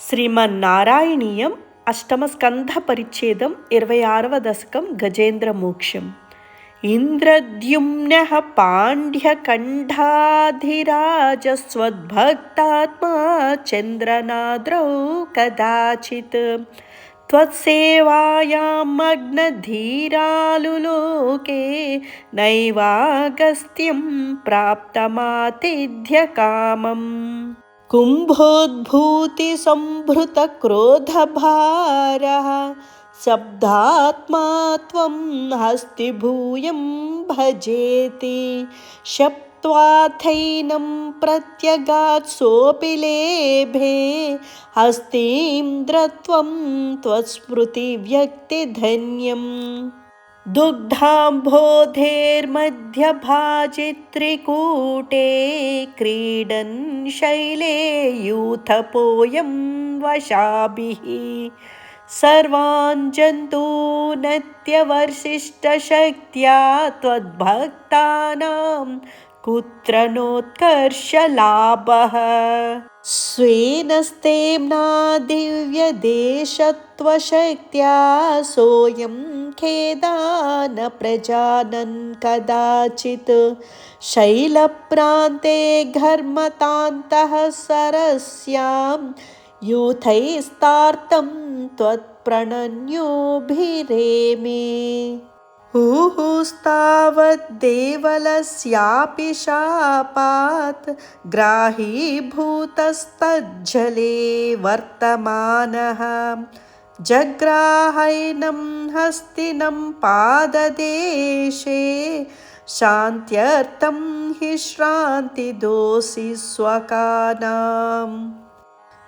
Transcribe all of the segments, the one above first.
శ్రీమన్నారాయణీయం అష్టమస్కంధ పరిచ్ఛేదం ఇరవై ఆరవ దశకం గజేంద్రమోక్షం ఇంద్రద్యుమ్న పాండ్యకంఠాధిరాజస్వద్భక్తాత్మా చంద్రనాద్రౌ కదాచిత్ त्वत्सेवायां मग्नधीरालुलोके नैवागस्त्यं प्राप्तमातिथ्यकामम् कुम्भोद्भूतिसम्भृतक्रोधभारः शब्दात्मा त्वं हस्तिभूयं भजेति। शप्त्वाथैनं प्रत्यगात्सोऽपि लेभे। हस्तीन्द्रत्वं त्वत्स्मृतिव्यक्तिधन्यम् दुग्धाम्भोधेर्मध्यभाजित्रिकूटे क्रीडन् शैले यूथपोऽयं वशाभिः। सर्वान् जन्तूनत्यवर्शिष्टशक्त्या त्वद्भक्तानां कुत्र नोत्कर्षलाभः? स्वेन स्तेम्ना दिव्यदेशत्वशक्त्या सोऽयं खेदा न प्रजानन् कदाचित्। शैलप्रान्ते घर्मतान्तः सरस्यां यूथैस्तार्तं त्वत्प्रणन्योभिरेमे ऊहुस्तावद्देवलस्यापि शापात् ग्राहीभूतस्तज्जले वर्तमानः। जग्राहैनं हस्तिनं पाददेशे शान्त्यर्थं हि श्रान्तिदोषि स्वकानाम्।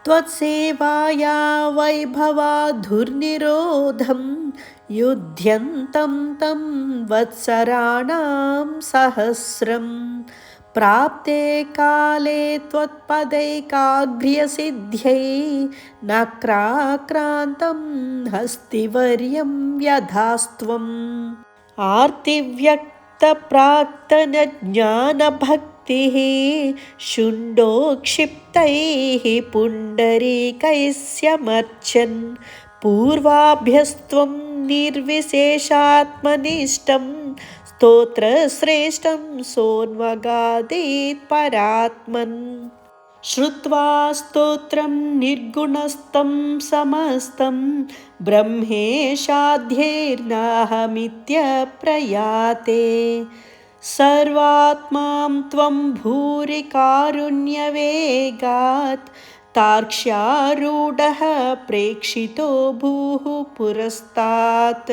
त्वत्सेवाया वैभवाधुर्निरोधं युध्यन्तं तं वत्सराणां सहस्रं। प्राप्ते काले त्वत्पदैकाग्र्यसिद्ध्यै नक्राक्रान्तं हस्तिवर्यं व्यधास्त्वम् आर्तिव्यक्तप्राक्तनज्ञानभक्तिः शुण्डोक्षिप्तैः पुण्डरीकैस्यमर्चन् पूर्वाभ्यस्त्वं निर्विशेषात्मनिष्ठं स्तोत्रश्रेष्ठं सोन्वगादीत् परात्मन्। श्रुत्वा स्तोत्रं निर्गुणस्तं समस्तं ब्रह्मेशाध्यैर्नाहमित्यप्रयाते। सर्वात्मां त्वं भूरि कारुण्यवेगात् तार्क्ष्यारूढः प्रेक्षितो भूः पुरस्तात्।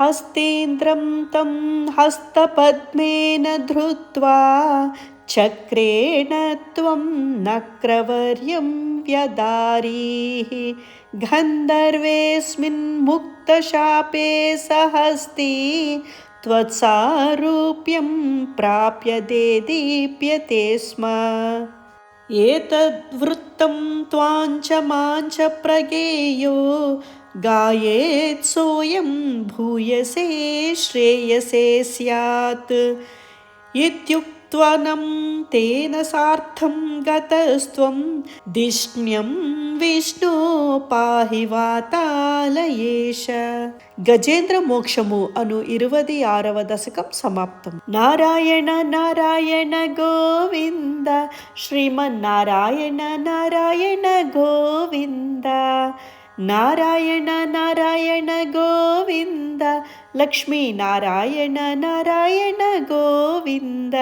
हस्तेन्द्रं तं हस्तपद्मेन धृत्वा चक्रेण त्वं नक्रवर्यं व्यदारीः। गन्धर्वेऽस्मिन् मुक्तशापे सहस्ति त्वत्सारूप्यं प्राप्य देदीप्यते स्म एतद्वृत्तं त्वाञ्च माञ्च प्रगेयो गायेत् सोऽयं भूयसे श्रेयसे स्यात् इत्युक्त्वनं तेन सार्थं गतस्त्वं धिष्ण्यं విష్ణు పాహి వాతాలయేష గజేంద్ర మోక్షము అను ఇరువది ఆరవ దశకం సమాప్తం నారాయణ నారాయణ గోవింద శ్రీమన్నారాయణ నారాయణ గోవింద नारायण नारायण गोविन्द लक्ष्मीनारायण नारायण गोविन्द।